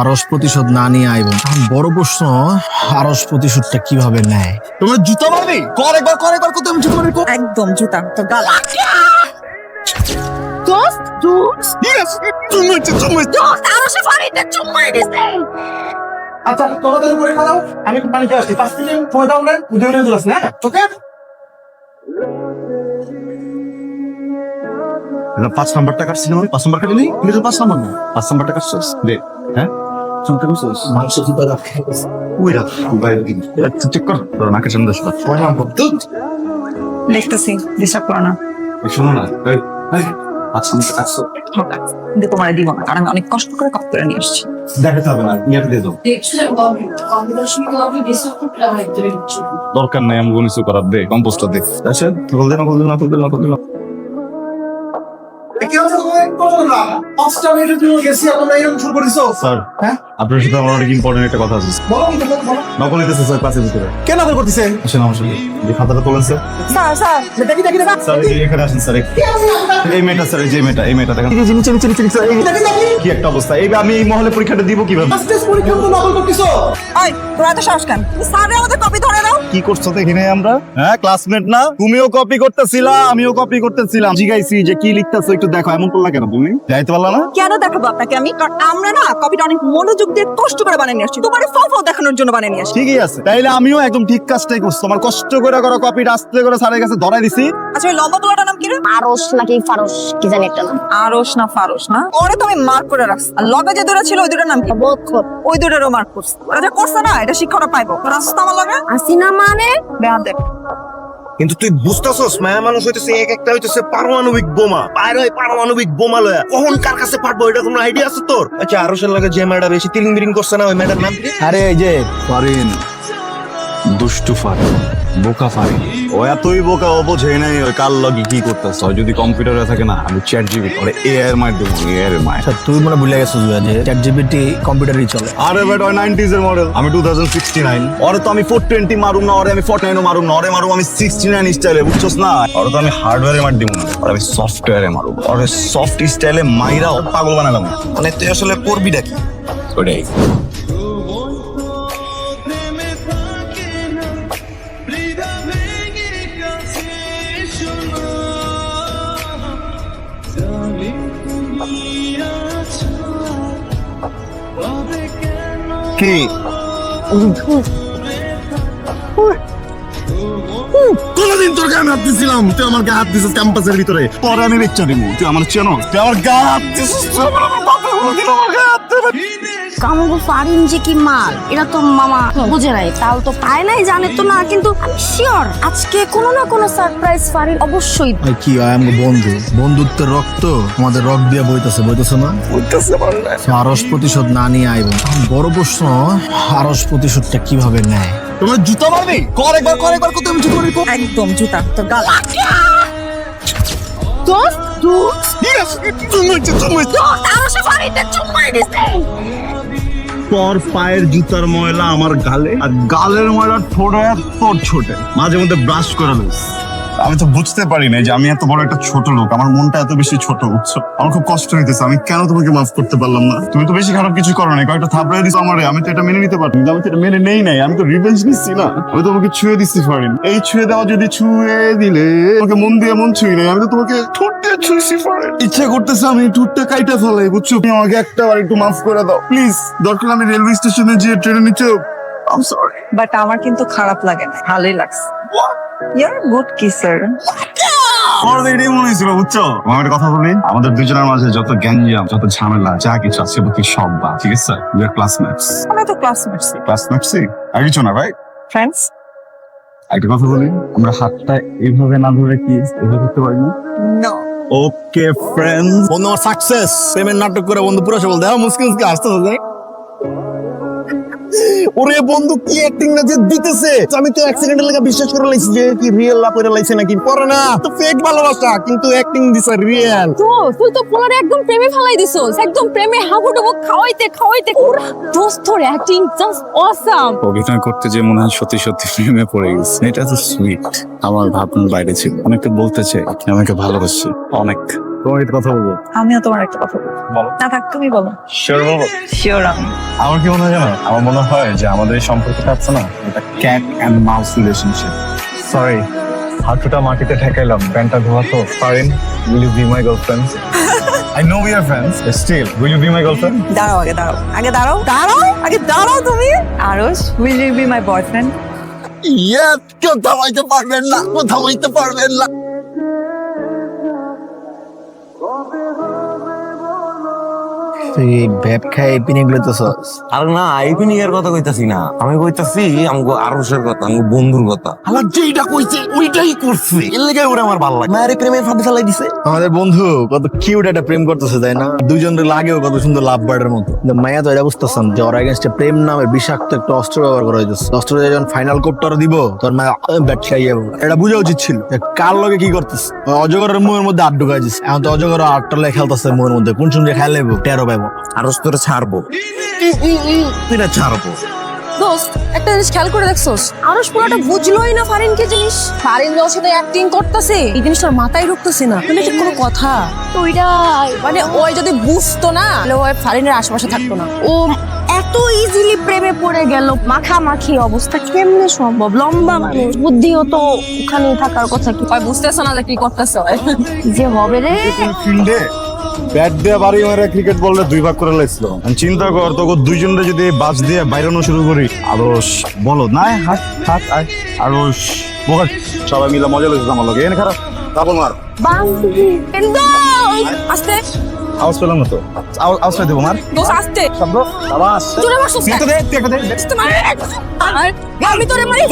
আরস প্রতিশোধ না নিয়ে আইব। বড় প্রশ্ন আরস প্রতিশোধটা কীভাবে নেয়? তোমরা জুতা মারবে? কর একবার কর একবার কত আমি জুতা মারবি? একদম জুতা তোর গাল। দোস্ত দোস্ত। হচ্ছে, চুম দোস্ত আরও সে ফারিতে চুম্মা দিছে। আচ্ছা তোমাদের উপরে খাওয়া আমি পানি খেয়ে আসছি। পাঁচ মিনিট সময় দাও না চলে আসছি হ্যাঁ? ওকে পাঁচ নাম্বারটা কাটছি না পাঁচ নাম্বার কাটিনি কিন্তু পাঁচ নাম্বার না। পাঁচ নাম্বারটা কাটছিস দে। হ্যাঁ? শুনতে পাচ্ছিস মাংস জুতা দাও খেয়ে গেছে। ওই রাখ বাইরে দিন চেক কর। তোর নাকের সামনে দেখবা ছয় নম্বর দুধ! দেখতেছি ডিস্টার্ব করো না। শোনো না কাটছো কিন্তু তোমার দিব না কারণ আমি অনেক কষ্ট করে কপ করে নিয়ে আসছি। দেখাতে হবে না ইয়ার দিয়ে দাও। দরকার নাই আমি কিছু করার দে কম্পোস্টটা দে। আচ্ছা দে না দে না দে না দে না। কি হচ্ছে তোমার কত না পাঁচটা মিনিটের জন্য গেছি তোমরা এরকম শুরু করেছ স্যার। হ্যাঁ? আপনার সাথে আমার অনেক ইম্পর্টেন্ট একটা কথা আছে নকল নিতেছে স্যার ক্লাসের ভিতরে। কেন আদর করতেছে? আসেন আমার সাথে। যে খাতাটা তোলেন স্যার স্যার স্যার দেখি দেখি স্যার এখানে আসেন স্যার এই মেয়েটা স্যার যে মেয়েটা এই মেয়েটা দেখেন। নিচে নিচে নিচে নিচে দেখি দেখি। কি একটা অবস্থা। এই আমি এই মহলে পরীক্ষাটা দিব কীভাবে? পরীক্ষা তো নকল করতেছো? ওই তোরা এত সাহস কেন? স্যারের আমাদের কপি ধরে নাও। কি করছ তো এখানে আমরা? হ্যাঁ ক্লাসমেট না? তুমিও কপি করতেছিলা আমিও কপি করতেছিলাম। জিগাইছি যে কি লিখতেছো একটু দেখো। এমন করলা কেন তুমি যাইতে পারলা না? কেন দেখাবো আপনাকে আমি? কারণ আমরা না কপিটা অনেক মনোযোগ দিয়ে কষ্ট করে বানিয়ে নিয়ে আসছি তোমার ফাও ফাও দেখানোর জন্য বানিয়ে নিয়ে আসছি। ঠিকই আছে। তাইলে আমিও একদম ঠিক কাজটাই করছি। তোমার কষ্ট করে আস্তে করে স্যারের কাছে ধরাই দিছি। আচ্ছা ওই লম্বা পোলাটার নাম কি রে? আরস নাকি ফারস কি জানি একটা নাম। আরস না ফারস না? ওরে তো আমি মার্ক করে রাখছি। আর লগে যে দুটো ছিল ওই দুটোর নাম কি? বক্ষর ওই দুটোরও মার্ক করছি। ওরা যা করছে না এটা শিক্ষাটা পাইবো। রাস্তা আমার লগে? আসিনা মানে? কিন্তু তুই বুঝতেছস, মায়া মানুষ হইতেছে এক একটা হইতেছে পারমাণবিক বোমা। বাইরে হয় পারমাণবিক বোমা লয়া। কখন কার কাছে পারব এটা কোনো আইডিয়া আছে তোর? আচ্ছা আরশের লাগে যে ম্যাডা বেশি তিলিং বিলিং করছে না, ওই ম্যাডার নাম আরে এই যে, ফারিন। দুষ্টু ফারিন, বোকা ফারিন। ও এতই বোকা ও বোঝে নাই ওই কাল লগি কি করতেছ। যদি কম্পিউটারে থাকে না আমি চ্যাট জিবি ওরে এ এর মার দেবো এ এর মার। আচ্ছা তুই মনে ভুলে গেছিস যে চ্যাট জিপিটি কম্পিউটারই চলে। আরে বেটা ওই নাইনটিজ এর মডেল আমি টু থাউজেন্ড সিক্সটি নাইন ওরে তো আমি ফোর টোয়েন্টি মারুম না ওরে আমি ফোর নাইনও মারুম না ওরে মারুম আমি সিক্সটি নাইন স্টাইলে বুঝছস না? ওরে তো আমি হার্ডওয়্যারে মার দিব না ওরে আমি সফটওয়্যারে মারুম। ওরে সফট স্টাইলে মাইরা ও পাগল বানালাম। মানে তুই আসলে পড়বিটা কি? ওটাই। কি তোর হাত দিছিলাম আমার গায়ে হাত দিছিস পরে আমি আমার চেনো হাত আমার কামগো ফারিন যে কি মাল এটা তো মামা বুঝে নাই তাও তো পায় নাই জানে তো না কিন্তু আমি শিওর আজকে কোনো না কোনো সারপ্রাইজ ফারিন অবশ্যই ভাই কি হয় আমার বন্ধু। বন্ধুত্বের রক্ত আমাদের রক দিয়ে বইতেছে বইতেছে না? আরস প্রতিশোধ না নিয়ে আইব। বড় প্রশ্ন আরস প্রতিশোধটা কীভাবে নেয়? তোমরা জুতা মারবে? কর একবার কর একবার কত আমি জুতা কর। একদম জুতা তোর গাল দোস্ত দোস্ত। চুম হচ্ছে। দোস্ত আরও সে ফারিতে চুম্মা দিছে। তোর পায়ের জুতার ময়লা আমার গালে আর গালের ময়লা ঠোঁটে তোর ছোটে মাঝে মধ্যে ব্রাশ করে লইস। আমি তো বুঝতে পারি না যে আমি এত বড় একটা ছোট লোক। আমার মনটা এত বেশি ছোট, বুঝছ? আমার খুব কষ্ট হইতেছে। আমি কেন তোমাকে মাফ করতে পারলাম না? তুমি তো বেশি খারাপ কিছু করো না কয়েকটা থাপড়াই দিছো আমারে। আমি তো এটা মেনে নিতে পারি আমি তো এটা মেনে নেই নাই। আমি তো রিভেঞ্জ নিচ্ছি না। আমি তোমাকে ছুঁয়ে দিচ্ছি ফারিন। এই ছুঁয়ে দেওয়া যদি ছুঁয়ে দিলে, তোমাকে মন দিয়ে মন ছুঁই নাই। আমি তো তোমাকে ঠোঁট দিয়ে ছুঁইছি ফারিন। ইচ্ছে করতেছে আমি ঠোঁটটা কাইটা ফেলাই, বুঝছ? আমাকে একটা বার একটু মাফ করে দাও। প্লিজ দরকার আমি রেলওয়ে স্টেশনে যে ট্রেনে নিচে আম সরি বাট আমার কিন্তু খারাপ লাগে না। ভালোই লাগছে। ইয়ার গুড কিসার আমার তো এটাই মনে হয়েছিল বুঝছ আমার একটা কথা বলি। আমাদের দুজনের মাঝে যত গ্যাঞ্জাম যত ঝামেলা যা কিছু আছে বাকি সব বা ঠিক আছে? উই আর ক্লাসমেটস আমরা তো ক্লাসমেটস ক্লাসমেটসই আর কিছু না ভাই? ফ্রেন্ডস একটা কথা বলি আমরা হাতটা এইভাবে না ধরে কি এভাবে করতে পারি না? নো ওকে ফ্রেন্ডস বন্ধু আমার সাকসেস পেমেন্ট নাটক করে বন্ধু পুরো দেখো আসতে হবে ওরে বন্ধু কি অ্যাক্টিং না যে দিতেছে? আমি তো এক সেকেন্ডের লাগে বিশ্বাস করে লাইছি যে কি রিয়েল লাভ করে লাইছে নাকি? পরে না। তো ফেক ভালোবাসা কিন্তু অ্যাক্টিং দিছে রিয়েল তো তুই তো পোলারে একদম প্রেমে ফেলাই দিছস। একদম প্রেমে হাবুডুবু খাওয়াইতে খাওয়াইতে। পুরা দোস্ত তোর অ্যাক্টিং জাস্ট অসাম অভিনয় করতে যে মনে হয় সত্যি সত্যি প্রেমে পড়ে গেছে। এটা তো সুইট আমার ভাবনার বাইরে ছিল। অনেকে বলতে চাই আপনি আমাকে ভালোবাসি অনেক। তোমার একটা কথা বলব। আমিও তোমার একটা কথা বলব। বলো। না থাক তুমি বলো। শিওর বলব শিওর আমি আমার কি মনে হয় জানো? আমার মনে হয় যে আমাদের এই সম্পর্কটা আছে না এটা cat and mouse relationship sorry হাঁটুটা মাটিতে ঠেকাইলাম প্যান্টটা ধোয়াতো পারেন will you be my girlfriend I know we are friends still will you be my girlfriend দাঁড়াও আগে দাঁড়াও। আগে দাঁড়াও দাঁড়াও আগে দাঁড়াও তুমি। আরস will you be my boyfriend yes কেউ থামাইতে পারবেন না কেউ থামাইতে পারবেন না। তুই ভ্যাপ খাই পিনে গুলো আর না আইপিনিং এর কথা কইতাছি না। আমি কইতাছি আমগো আরশের কথা আমগো বন্ধুর কথা। আমার যেইটা কইছে ওইটাই করছে। এর লেগে ওরা আমার ভালো লাগে। মায়ের প্রেমের ফাঁদে ফেলাই দিছে। আমাদের বন্ধু কত কিউট একটা প্রেম করতেছে তাই না? দুজনের লাগেও কত সুন্দর লাভ বার্ডের মতো। মায়া তো এটা বুঝতেছেন যে ওর এগেনস্টে প্রেম নামের বিষাক্ত একটা অস্ত্র ব্যবহার করা হয়েছে অস্ত্র যখন ফাইনাল কোপটা দিব তোর মায়া ব্যাট খাইয়ে যাব এটা বুঝা উচিত ছিল কার লগে কি করতেছে। অজগরের মুখের মধ্যে আট ঢুকাই দিচ্ছে এখন তো অজগর আটটা লেগে খেলতেছে মুখের মধ্যে। কোন খাই লেবো টেরো পাইবো। আরশ তোরে ছাড়বো। তুই না ছাড়বো? দোস্ত একটা জিনিস খেয়াল করে দেখছোস আরস পুরোটা বুঝলোই না ফারিন কি জিনিস। ফারিন যে ওর সাথে অ্যাক্টিং করতেছে। এই জিনিসটা মাথায় ঢুকতেছে না মানে এটা কোনো কথা। তো মানে ওই যদি বুঝতো না তাহলে ওই ফারিনের আশেপাশে থাকতো না। ও এত ইজিলি প্রেমে পড়ে গেল মাখামাখি অবস্থা কেমনে সম্ভব? লম্বা মানুষ বুদ্ধিও তো ওখানেই থাকার কথা কি? হয় বুঝতেছ না যে কি করতেছে যে হবে রে। ফিল্ডে ব্যাট দিয়ে বাড়ি মারা ক্রিকেট বললে দুই ভাগ করে লাগছিল চিন্তা কর তোকে দুইজনের যদি বাজ দিয়ে বাইরানো শুরু করি আরস বলো না হাত হাত আয় আরস বোকা সবাই মিলে মজা লেগেছে আমার লোক এনে খারাপ তারপর মার। আস্তে। আওয়াজ পেলাম না তো। আওয়াজ পেয়ে দেবো মার। দোষ আস্তে। শব্দ? আওয়াজ। মারছিস তুই একটা দে তুই একটা দে। আমি তোরে মারি।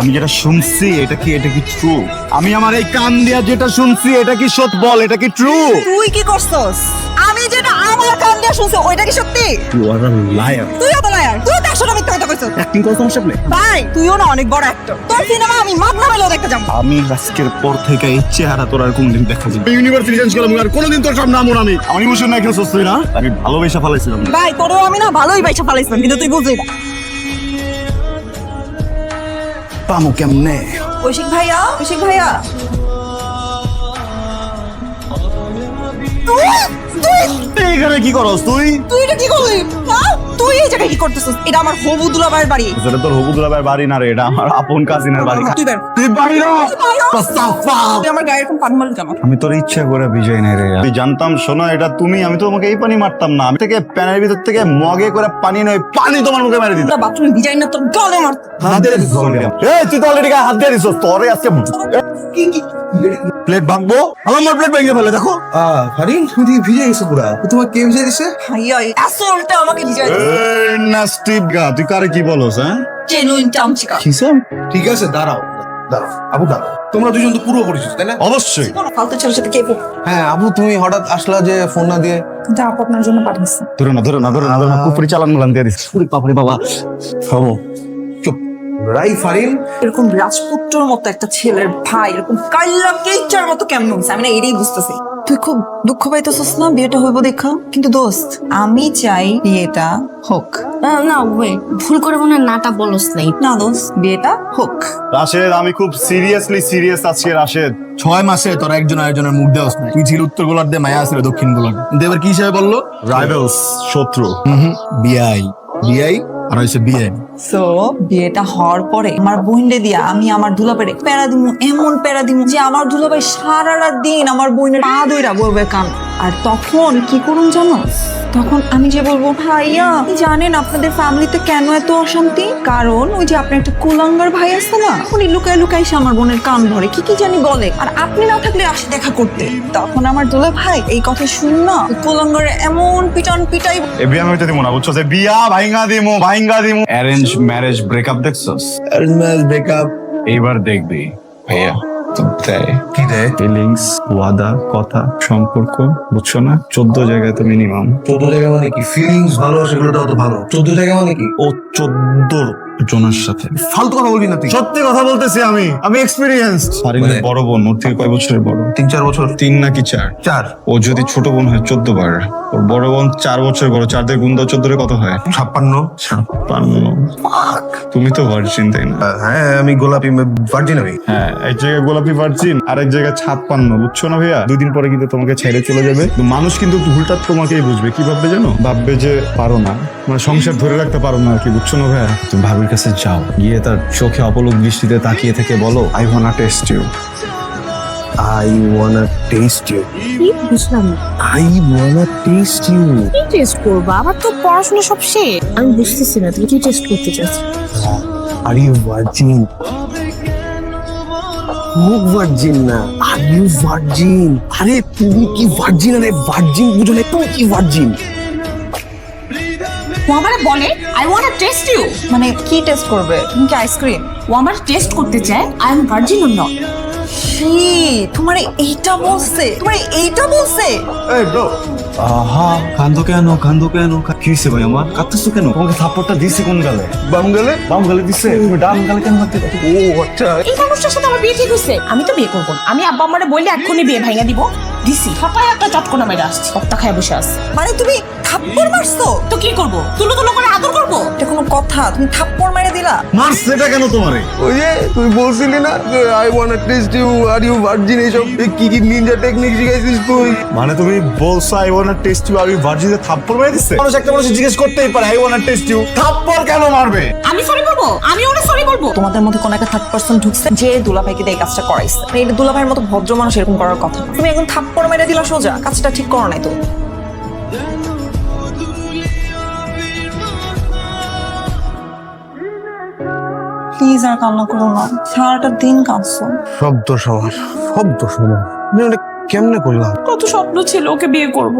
আমি যেটা শুনছি এটা কি এটা কি ট্রু আমি আমার এই কান দিয়া যেটা শুনছি এটা কি সত্য বল? এটা কি ট্রু তুই কি করছস? আমি যেটা আমার কান দিয়ে শুনছি ওইটা কি সত্যি? ইউ আর আ লায়ার তুইও তো লায়ার তুই তো একশো মিথ্যা কথা কইছস। অ্যাক্টিং করতে সমস্যা নেই ভাই তুইও না অনেক বড় অ্যাক্টর তোর সিনেমা আমি মাগনা মেলেও দেখতে যাব। আমি আজকের পর থেকে এই চেহারা তোর আর কোনদিন দেখা যাবে ইউনিভার্সিটি চেঞ্জ করলাম আর কোনোদিন তোর সামনে আমর আমি। আমি ইমোশন না খেলছিস তুই না? আমি ভালোবেসে ফেলাইছিলাম। ভাই তোরও আমি না ভালোই বাইসা ফালাইছিলাম কিন্তু তুই বুঝলি না। পামু কেমনে? কৌশিক ভাইয়া কৌশিক ভাইয়া। তুই তুই। এখানে কি করস তুই? তুই এটা কি করলি? তুই এই জায়গায় কি করতেছিস? এটা আমার হবু দুলাভাইয়ের বাড়ি। যেটা তোর হবু দুলাভাইয়ের বাড়ি না রে এটা আমার আপন কাজিনের বাড়ি। তুই বের। তুই না তুই আমার গায়ে এরকম পানি মারলি কেন? আমি তোর ইচ্ছা করে বিজয় নাই রে। আমি জানতাম শোনো এটা তুমি আমি তো তোমাকে এই পানি মারতাম না। আমি থেকে প্যানের ভিতর থেকে মগে করে পানি নয় পানি তোমার মুখে মেরে দিতাম। বাথরুমে ডিজাইন না তোর গালে মার। হাত দিয়ে দিছিস এই তুই তো অলরেডি হাত দিয়ে দিছিস তোরে আজকে প্লেট ভাঙবো? আমার প্লেট ভেঙে ফেলে দেখো। আহ ফারিন তুমি ভিজে গেছো পুরা। তোমার কে ভিজে দিছে? ভাইয়া আসলটা আমাকে ডিজাইন নাস্টিপ গা তুই কারে কি বলস হ্যাঁ? জেনুইন চামচিকা। ঠিক আছে দাঁড়াও দাঁড়াও আবু দাঁড়াও। তোমরা দুজন তো পুরো পরিচিত তাই না? অবশ্যই। ফালতু ছেলের সাথে কে হ্যাঁ আবু তুমি হঠাৎ আসলা যে ফোন না দিয়ে। যা আপনার জন্য পাঠিয়েছি। ধরে না ধরে না ধরে না ধরে না কুপুরি চালান মালান দিয়ে দিস। বাবা। রাই ফারিন এরকম রাজপুত্রর মতো একটা ছেলের ভাই এরকম কাল্লা কেচার মতো কেমন হচ্ছে আমি না এটাই বুঝতেছি। তুই খুব দুঃখ পাইতেছিস না বিয়েটা হইব দেখা? কিন্তু দোস্ত আমি চাই বিয়েটা হোক। না না ওয়েট ভুল করে মনে হয় নাটা বলস নাই। না দোস্ত বিয়েটা হোক। রাশেদ আমি খুব সিরিয়াসলি সিরিয়াস আজকে রাশেদ। ছয় মাসে তোরা একজন আরেকজনের মুখ দেওয়াস নাই। তুই ছিল উত্তর গোলার দিয়ে মায়া আসলে দক্ষিণ গোলার কিন্তু এবার কি হিসাবে বলল? রাইভেলস শত্রু। বিআই। বিআই? আর বিআই সো বিয়েটা হওয়ার পরে আমার বইনে দিয়া আমি আমার দুলাভাইরে প্যারা দিমু, এমন প্যারা দিমু যে আমার দুলাভাই সারা রাত দিন আমার বোনের পা ধইরা বলবে কান। আর তখন কি করুন জানো? তখন আমি যে বলব ভাইয়া জানেন আপনাদের ফ্যামিলিতে কেন এত অশান্তি? কারণ ওই যে আপনার একটা কুলাঙ্গার ভাই আছে না উনি লুকায় লুকায় এসে আমার বোনের কান ধরে কি কি জানি বলে। আর আপনি না থাকলে আসে দেখা করতে। তখন আমার দুলা ভাই এই কথা শুন না কুলাঙ্গারে এমন পিটান পিটাই এ বিয়া আমি দিব না বুঝছ? যে বিয়া ভাইঙ্গা দিমু ভাইঙ্গা দিমু। অ্যারেঞ্জ ম্যারেজ ব্রেকআপ দেখছস অ্যারেঞ্জ ম্যারেজ ব্রেকআপ এইবার দেখবি ভাইয়া। দেয় কি দেয় ফিলিংস ওয়াদা কথা সম্পর্ক বুঝছ না? চোদ্দ জায়গায় তো মিনিমাম চোদ্দ জায়গা মানে কি? ফিলিংস ভালোবাসা সেগুলোটা অত ভালো। চোদ্দ জায়গা মানে কি? ও চোদ্দ জোনার সাথে। ফালতু কথা বলবি না তুই। সত্যি কথা বলতেছি আমি। আমি এক্সপিরিয়েন্সড ফারিনের বড় বোন ওর থেকে কয় বছরের বড়? তিন চার বছর। তিন নাকি চার? চার। ও যদি ছোট বোন হয় চোদ্দ বার। ওর বড় বোন চার বছর বড়। চার দিয়ে গুণ দাও চোদ্দ কত হয়? ছাপ্পান্ন। ছাপ্পান্ন। তুমি তো ভার্জিন তাই না? হ্যাঁ আমি গোলাপি ভার্জিন আমি হ্যাঁ এক জায়গায় গোলাপি ভার্জিন আর এক জায়গায় ছাপ্পান্ন। বুঝছ না ভাইয়া? দুই দিন পরে কিন্তু তোমাকে ছেড়ে চলে যাবে। মানুষ কিন্তু ভুলটা তোমাকেই বুঝবে। কি ভাববে জানো? ভাববে যে পারো না। মানে সংসার ধরে রাখতে পারো না আর কি বুঝছ না ভাইয়া? তুমি কাছে যাও। গিয়ে তার চোখে অপলক দৃষ্টিতে তাকিয়ে থেকে বলো I wanna test you I wanna test you কি? বুঝলাম না। আই ওয়ানা টেস্ট ইউ কি টেস্ট করব? আমার তো পড়াশোনা সব শেষ। আমি বুঝতেছি না তুমি কি টেস্ট করতে চাচ্ছ আর ইউ ভার্জিন মুখ ভার্জিন না। আর ইউ ভার্জিন আরে তুমি কি ভার্জিন আরে ভার্জিন বুঝো না তুমি কি ভার্জিন ও আমারে বলে আই ওয়ান্ট টেস্ট ইউ মানে কি টেস্ট করবে? তুমি কি আইসক্রিম ও আমার টেস্ট করতে চায় I am virgin or not তোমার এইটা বলছে তোমার এইটা বলছে। এই ব্রো আহা কান্দো কেন কান্দো কেন? কি হয়েছে ভাই আমার? কাঁদতেছো কেন? তোমাকে থাপ্পড়টা দিছে কোন গালে? বাম গেলে বাম গালে দিছে? তুমি ডান গালে কেন মারতে ও আচ্ছা। এই মানুষটার সাথে আমার বিয়ে ঠিক হয়েছে আমি তো বিয়ে করব আমি আব্বা আমারে বললে এক্ষুনি বিয়ে ভাঙা দিব। দিছি। ফাপায় একটা চটকনা মেরে আসছি। কপ্তা খায় বসে আসছে মানে তুমি থাপ্পড় মারছো? তো কি করব? তুলো তুলো করে আদর করব? এটা কোনো কথা তুমি থাপ্পড় মেরে দিলা। মারছে এটা কেন তোমারে? ওই যে তুই বলছিলি না I wanna test you are you virgin এইসব কি কি নিনজা টেকনিক শিখাইছিস তুই? মানে তুমি বলছো I want test you are you ভার্জিনে থাপ্পড় মেরে দিচ্ছে। মানুষ একটা মানুষ জিজ্ঞেস করতেই পারে আই ওয়ান্ট টেস্ট ইউ থাপ্পড় কেন মারবে? আমি সরি বলব? আমি ওরা সরি বলব? তোমাদের মধ্যে কোন একটা থার্ড পার্সন ঢুকছে যে দুলাভাইকে দিয়ে এই কাজটা করাইছে। মানে এটা দুলাভাইয়ের মতো ভদ্র মানুষ এরকম করার কথা তুমি এখন থাপ্পড় মেরে দিলা সোজা কাজটা ঠিক করো নাই তো। প্লিজ আর কান্না করো না। সারাটা দিন কাঁদছো। শব্দ সবার শব্দ সবার আমি অনেক কেমনে করলাম? কত স্বপ্ন ছিল ওকে বিয়ে করব।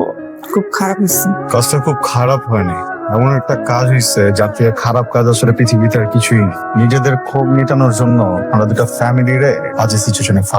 খুব খারাপ হয়েছে। কাজটা খুব খারাপ হয়নি। এমন একটা কাজ হয়েছে যাতে থেকে খারাপ কাজ আসলে পৃথিবীতে আর কিছুই নেই। নিজেদের ক্ষোভ মেটানোর জন্য আমরা দুটা ফ্যামিলিরে আজ সিচুয়েশনে ফালাই